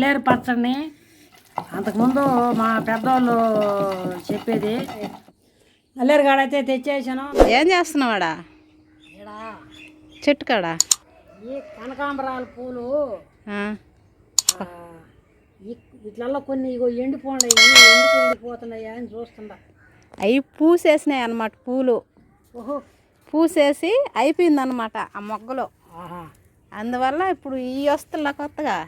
నల్లేరు పచ్చడిని. అంతకుముందు మా పెద్దవాళ్ళు చెప్పేది నల్లేరు కాడైతే తెచ్చేసాను. ఏం చేస్తున్నావాడా చెట్టు కాడ? ఈ కనకాంబరాల పూలు వీటిలలో కొన్ని ఇగో ఎండిపోండాయి ఎందుకు ఎండిపోతున్నాయా అని చూస్తుండా అవి పూసేసినాయి అన్నమాట పూలు. ఓహో. పూసేసి అయిపోయిందన్నమాట ఆ మొగ్గలు. అందువల్ల ఇప్పుడు ఈ వస్తున్నా కొత్తగా?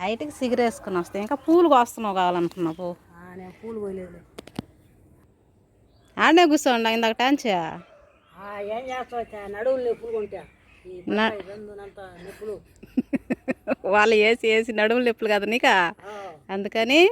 బయటికి సిగరేసుకుని వస్తాయి. ఇంకా పూలు కోస్తున్నావు కావాలనుకున్నావు ఆ, నేను పూలు పోయలేదు ఆడనే కూర్చోండి ఇందాక టాంచా ఆ, ఏం చేస్తావు నడువులు నొప్పులు కొంటా. వాళ్ళు వేసి వేసి నడుములు నొప్పులు కదా నీకా? అందుకని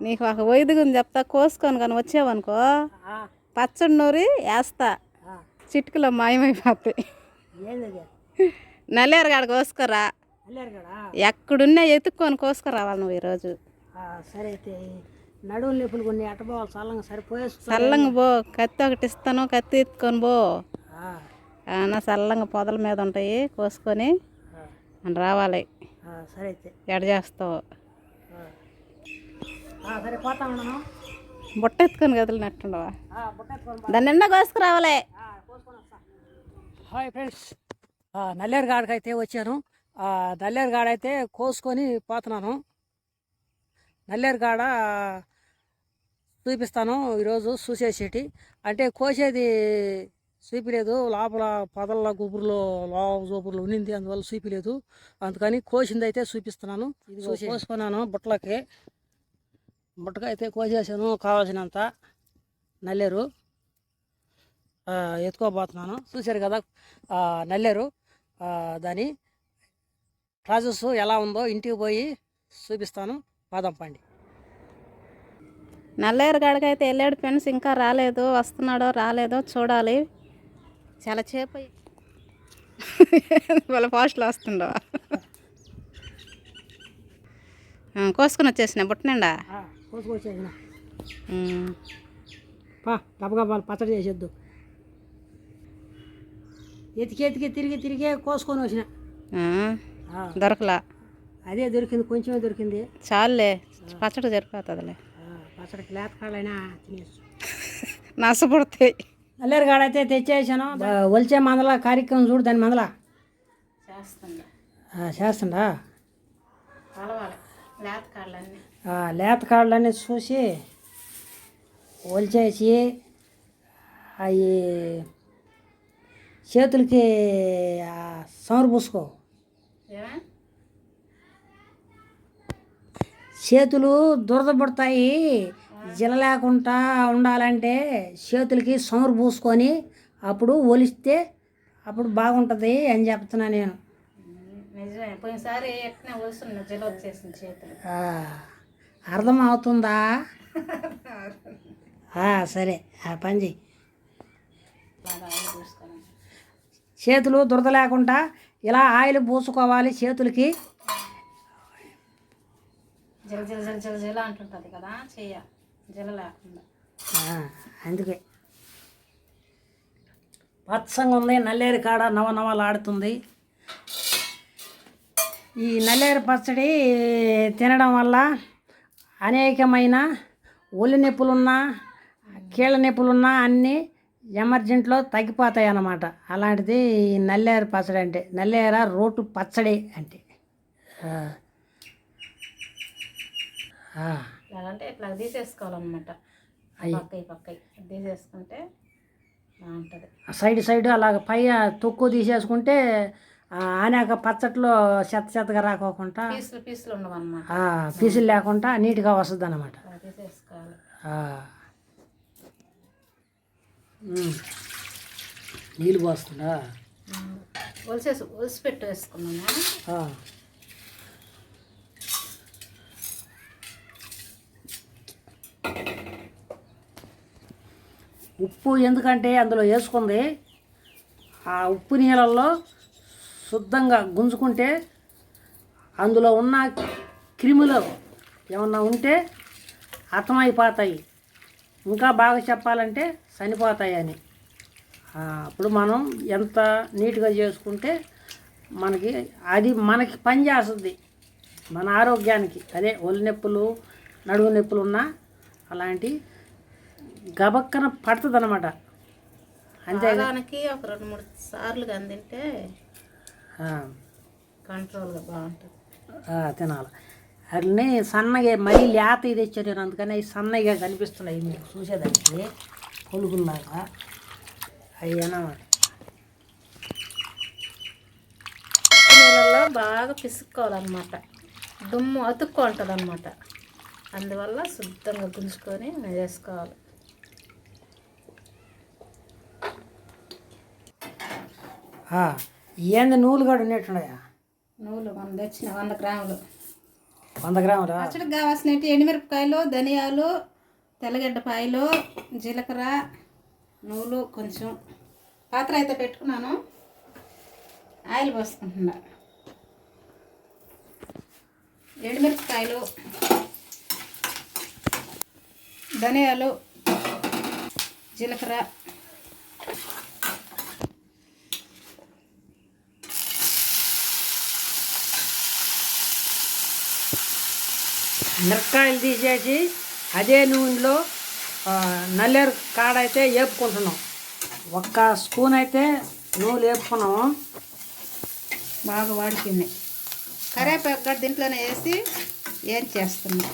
నీకు ఒక వైద్యుని చెప్తా కోసుకొని కానీ వచ్చావనుకో. పచ్చడి నూరి వేస్తా. చిటికలో మాయమైపోతాయి. నల్లేరు కాడ కోసుకురా? ఎక్కడున్నా ఎత్తుక్కొని కోసుకురావాలి నువ్వు ఈరోజు. సరే అయితే నడువులు నొప్పులు కొన్ని ఎట్టబోవాలి చల్లంగా సరిపోయేస్తా చల్లంగా పో కత్తి ఒకటి ఇస్తాను కత్తి ఎత్తుకొని పో నా చల్లంగా పొదల మీద ఉంటాయి కోసుకొని అని రావాలి. సరే అయితే. ఎడ చేస్తావు? ఆ. ఆ, సరే పోతా ఉన్నాను. బుట్ట ఎత్తుకొని కదిలినట్టుండవా? దాన్ని నిండా కోసుకురావాలి. Hi friends. నల్లేరు గాడికి అయితే వచ్చాను. నల్లేరు గాడ అయితే కోసుకొని పోతున్నాను. నల్లేరు గాడ చూపిస్తాను ఈరోజు చూసేసేటి. అంటే కోసేది చూపిలేదు. లోపల పొదల గుబురులో లోపల జోపురులో ఉన్నింది. అందువల్ల చూపిలేదు. అందుకని కోసింది అయితే చూపిస్తున్నాను కోసుకున్నాను బుట్టలకి. బుట్టకి అయితే కోసేసాను కావాల్సినంత నల్లేరు. ఎత్తుకోబోతున్నాను. చూశారు కదా నల్లేరు దాని ప్రాసెస్ ఎలా ఉందో ఇంటికి పోయి చూపిస్తాను. పాదం పండి. నల్లేరు కాడికైతే వెళ్ళాడు ఫ్రెండ్స్ ఇంకా రాలేదు. వస్తున్నాడో రాలేదో చూడాలి. చాలా చేపు వాళ్ళ ఫాస్ట్లో వస్తుండో. ఆ, కోసుకొని వచ్చేసిన బుట్ట నిండా? కోసుకొచ్చేసిన పచ్చడి చేసేద్దు. ఎతికి ఎతికి తిరిగి తిరిగి కోసుకొని వచ్చిన. దొరకలా. అదే దొరికింది కొంచెమే దొరికింది. చాలులే పచ్చడి సరిపోతుందిలే. ఆ, పచ్చడికి లేత కాళ్ళైనా తినేసి. నష్టపడతాయి నల్లేరు కాడైతే తెచ్చేసాను. ఒలిచే మందల కార్యక్రమం చూడు దాని మందల. చేస్తుందా? చేస్తుండా లేత కాళ్ళన్నీ. చూసి ఒలిచేసి అవి చేతులకి ఆ, సమరు పూసుకో. చేతులు దురద పడతాయి జిల లేకుండా ఉండాలంటే చేతులకి సమరు పూసుకొని అప్పుడు ఒలిస్తే అప్పుడు బాగుంటుంది అని చెప్తున్నా నేను. అర్థం అవుతుందా? సరే ఆ పని చెయ్యి పూసుకొని. చేతులు దురద లేకుండా ఇలా ఆయిల్ పూసుకోవాలి చేతులకి. జల జల జల జల జల అంటుంటుంది కదా చెయ్య. జల లేకుండా. అందుకే. పచ్చంగా ఉంది నల్లేరు కాడ నవనవలాడుతుంది ఈ నల్లేరు పచ్చడి తినడం వల్ల అనేకమైన ఒళ్ళు నొప్పులున్నా కీళ్ళ నొప్పులున్నా అన్నీ ఎమర్జెంట్లో తగ్గిపోతాయి అన్నమాట అలాంటిది ఈ నల్లేరు పచ్చడి అంటే నల్లేర రోటు పచ్చడి అంటే. ఎలాగంటే ఇట్లా తీసేసుకోవాలన్నమాట. పక్క ఈ పక్క తీసేసుకుంటే బాగుంటుంది. సైడ్ సైడ్ అలాగ పై తొక్కు తీసేసుకుంటే ఆనాక పచ్చట్లో చెత్త చెత్తగా రాకోకుండా పీసులు పీసులు ఉండవన్నమాట. పీసులు లేకుండా నీట్గా వస్తుంది అనమాట తీసేసుకోవాలి. నీళ్ళు పోస్తుందా? ఒలిసేసి ఒలిసి పెట్టు వేసుకున్నాము ఉప్పు ఎందుకంటే అందులో వేసుకుంది. ఆ ఉప్పు నీళ్ళల్లో శుద్ధంగా గుంజుకుంటే అందులో ఉన్న క్రిములు ఏమన్నా ఉంటే అర్థమైపోతాయి. ఇంకా బాగా చెప్పాలంటే చనిపోతాయి అని. అప్పుడు మనం ఎంత నీట్గా చేసుకుంటే మనకి అది మనకి పని చేస్తుంది. మన ఆరోగ్యానికి అదే ఒళ్ళు నొప్పులు నడుము నొప్పులు ఉన్నా అలాంటి గబక్కన పడుతుంది అనమాట అంతే వారానికి ఒక రెండు మూడు సార్లు అందింటే కంట్రోల్గా బాగుంటుంది. తినాలి. అట్లనే సన్నగా మరీ లేత ఇది ఇచ్చారు నేను అందుకని అవి సన్నగా కనిపిస్తున్నాయి మీకు చూసేదానికి పొలుగుల్లాగా అవి నీళ్ళల్లో బాగా పిసుక్కోవాలన్నమాట. దుమ్ము అతుక్కుంటుంది అనమాట అందువల్ల శుద్ధంగా గుంజుకొని వేసుకోవాలి. ఏంది నూలు కూడా ఉన్నట్టున్నాయా నువ్వులు మనం తెచ్చిన వంద గ్రాములు. వంద గ్రాములా? పచ్చడికి కావాల్సినవి ఎండుమిరపకాయలు ధనియాలు తెల్లగడ్డపాయలు జీలకర్ర నువ్వులు కొంచెం పాత్ర అయితే పెట్టుకున్నాను. ఆయిల్ పోసుకుంటున్నా. ఎండుమిరపకాయలు ధనియాలు జీలకర్ర మిరపకాయలు తీసేసి అదే నూనెలో నల్లేరు కాడ అయితే వేపుకుంటున్నాం ఒక్క స్పూన్ అయితే నూనె వేపుకున్నాము బాగా వాడిపోయింది కరివేపాకు కూడా దీంట్లోనే వేసి ఏం చేస్తున్నా?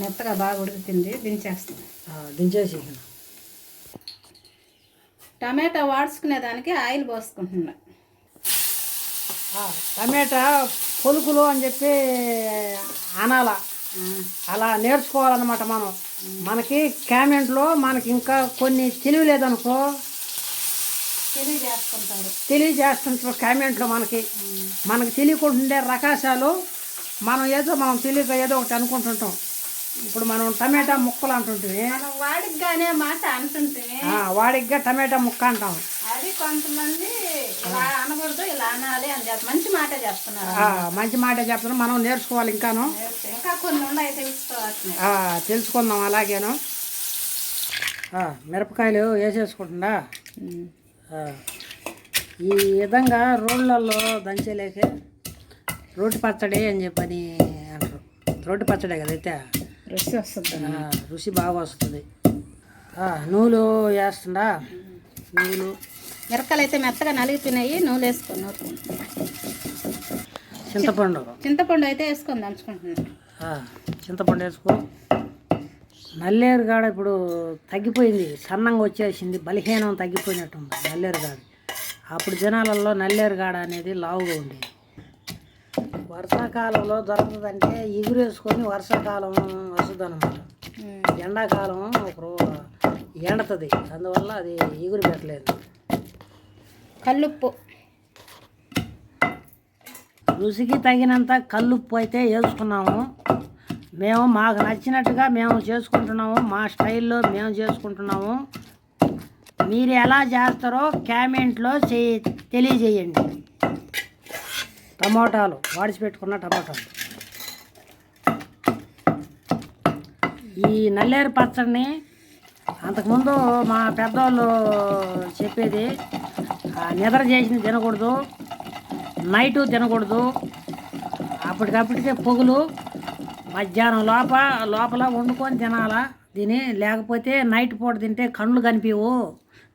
మెత్తగా బాగా ఉడుకుతుంది దించేస్తాం దించేసి టమాటా వాడుచుకునే దానికి ఆయిల్ పోసుకుంటున్నా. టమాటా పొలుకులు అని చెప్పి అనాల. అలా నేర్చుకోవాలన్నమాట మనం. మనకి కామెంట్లో మనకి ఇంకా కొన్ని తెలివి లేదనుకో తెలియజేసుకుంటారు తెలియజేస్తుంటారు కామెంట్లో మనకి. మనకి తెలియకుండా రకాశాలు మనం ఏదో మనం తెలియక ఏదో ఒకటి అనుకుంటుంటాం. ఇప్పుడు మనం టమాటా ముక్కలు అంటుంటే అనే మాట అంటుంటే వాడిగ్గా టమాటా ముక్క అంటాం. అది కొంతమంది ఇలా అనకూడదు ఇలా అనాలి అని చెప్పి మంచి మాట చెప్తున్నారు. ఆ, మంచి మాట చెప్తున్నాం మనం నేర్చుకోవాలి ఇంకాను. ఇంకా కొన్ని ఉన్నాయి తెలుసుకోవాల్సినవి ఆ, తెలుసుకుందాం అలాగేను. ఆ, మిరపకాయలు వేసేసుకుంటుందా? ఆ, ఈ విధంగా రోళ్ళల్లో దంచేలేకే రోటి పచ్చడి అని చెప్పని అంటారు. రోటి పచ్చడే కదా అయితే? రుచి వస్తుంది. ఆ, రుచి బాగా వస్తుంది. ఆ, నూలు వేస్తుందా? నూలు. మిరపకాయలు అయితే మెత్తగా నలిగిపోయినాయి నూనె వేసుకొని నూరుకొని. చింతపండు. చింతపండు అయితే వేసుకొని దంచుకుంటున్నాను. చింతపండు వేసుకో. నల్లేరు గాడ ఇప్పుడు తగ్గిపోయింది సన్నంగా వచ్చేసింది బలహీనం తగ్గిపోయినట్టుంది నల్లేరు గాడ. అప్పుడు జనాలలో నల్లేరు గాడ అనేది లావుగా ఉండేది. వర్షాకాలంలో దొరకదంటే ఎగురు వేసుకొని వర్షాకాలం వస్తుంది అనమాట ఎండాకాలం ఒక ఎండుతుంది అందువల్ల అది ఎగురు పెట్టలేదు. కల్లుప్పు. రుచికి తగినంత కల్లుప్పు అయితే వేసుకున్నాము. మేము మాకు నచ్చినట్టుగా మేము చేసుకుంటున్నాము. మా స్టైల్లో మేము చేసుకుంటున్నాము. మీరు ఎలా చేస్తారో కామెంట్లో చే తెలియజేయండి. టమోటాలు వాడిచిపెట్టుకున్న టమోటాలు. ఈ నల్లేరు పచ్చడిని అంతకుముందు మా పెద్దవాళ్ళు చెప్పేది నిద్ర చేసింది తినకూడదు నైటు తినకూడదు అప్పటికప్పటికే పొగులు మధ్యాహ్నం లోప లోపల వండుకొని తినాలా? తిని లేకపోతే నైట్ పూట తింటే కళ్ళు కనిపించవు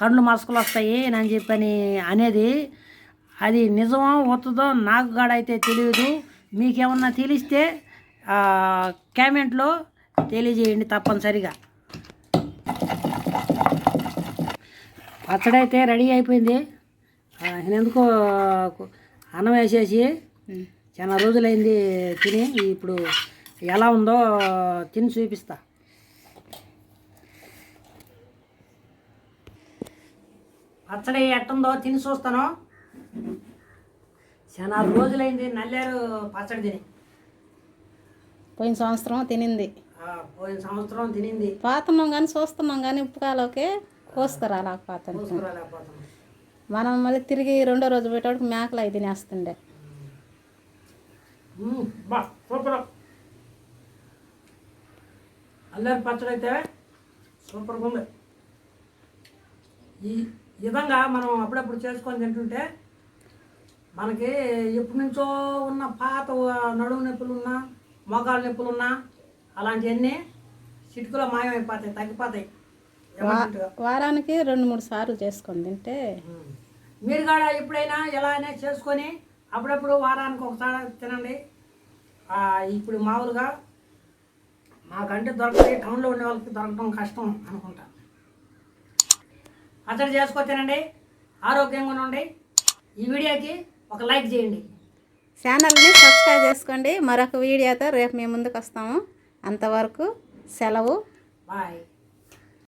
కళ్ళు మసకలు వస్తాయి అని చెప్పని అనేది అది నిజమో వస్తుందో నాకు గాడైతే అయితే తెలియదు. మీకేమన్నా తెలిస్తే కామెంట్లో తెలియజేయండి తప్పనిసరిగా. పచ్చడి అయితే రెడీ అయిపోయింది. ఆ, ఎందుకో అన్నం వేసేసి చాలా రోజులైంది తిని ఇప్పుడు ఎలా ఉందో తిని చూపిస్తా. పచ్చడి ఎట్టుందో తిని చూస్తాను. చాలా రోజులైంది నల్లేరు పచ్చడి తిని. పోయిన సంవత్సరం తినింది. పోయిన సంవత్సరం తినింది. పాతున్నాం కానీ చూస్తున్నాం కానీ ఉప్పు కాలోకి కోసుకురాలేకపోతాను చూసుకోలేకపోతున్నాం మనం మళ్ళీ తిరిగి రెండో రోజు పెట్టేటప్పుడు మేకలు అవి తినేస్తుండే. సూపర్. అల్లరి పచ్చడి అయితే సూపర్గా ఉంది. ఈ విధంగా మనం అప్పుడప్పుడు చేసుకొని తింటుంటే మనకి ఎప్పటి నుంచో ఉన్న పాత నడుము నొప్పులు ఉన్నా మోకాళ్ళ నొప్పులు ఉన్నా అలాంటివన్నీ చిటుకులో మాయమైపోతాయి తగ్గిపోతాయి. వారానికి రెండు మూడు సార్లు చేసుకొని తింటే. మీరు కూడా ఎప్పుడైనా ఎలా అయినా చేసుకొని అప్పుడప్పుడు వారానికి ఒకసారి తినండి. ఇప్పుడు మామూలుగా మాకంటే దొరకదు టౌన్లో ఉండే వాళ్ళకి దొరకడం కష్టం అనుకుంటా. అతడు చేసుకో తినండి. ఆరోగ్యంగా ఉండండి. ఈ వీడియోకి ఒక లైక్ చేయండి. ఛానల్ని సబ్స్క్రైబ్ చేసుకోండి. మరొక వీడియోతో రేపు మేము ముందుకు వస్తాము. అంతవరకు సెలవు. బాయ్.